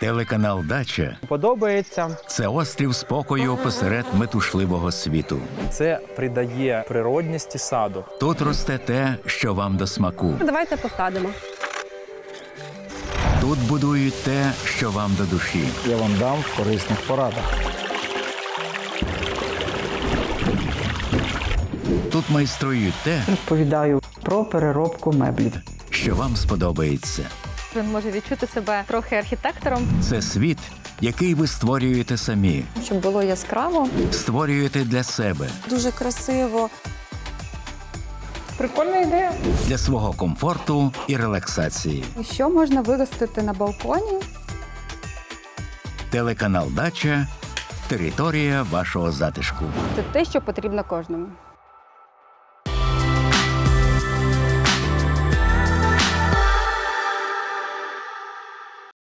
Телеканал Дача Подобається. це острів спокою посеред метушливого світу. Це придає природності саду. Тут росте те, що вам до смаку. Давайте посадимо. Тут будують те, що вам до душі. я вам дам в корисних порадах. Тут майструють те, Розповідаю про переробку меблів. що вам сподобається. Він може відчути себе трохи архітектором. Це світ, який ви створюєте самі, щоб було яскраво, створюєте для себе, дуже красиво. Прикольна ідея. для свого комфорту і релаксації. Що можна виростити на балконі? Телеканал Дача територія вашого затишку. Це те, що потрібно кожному.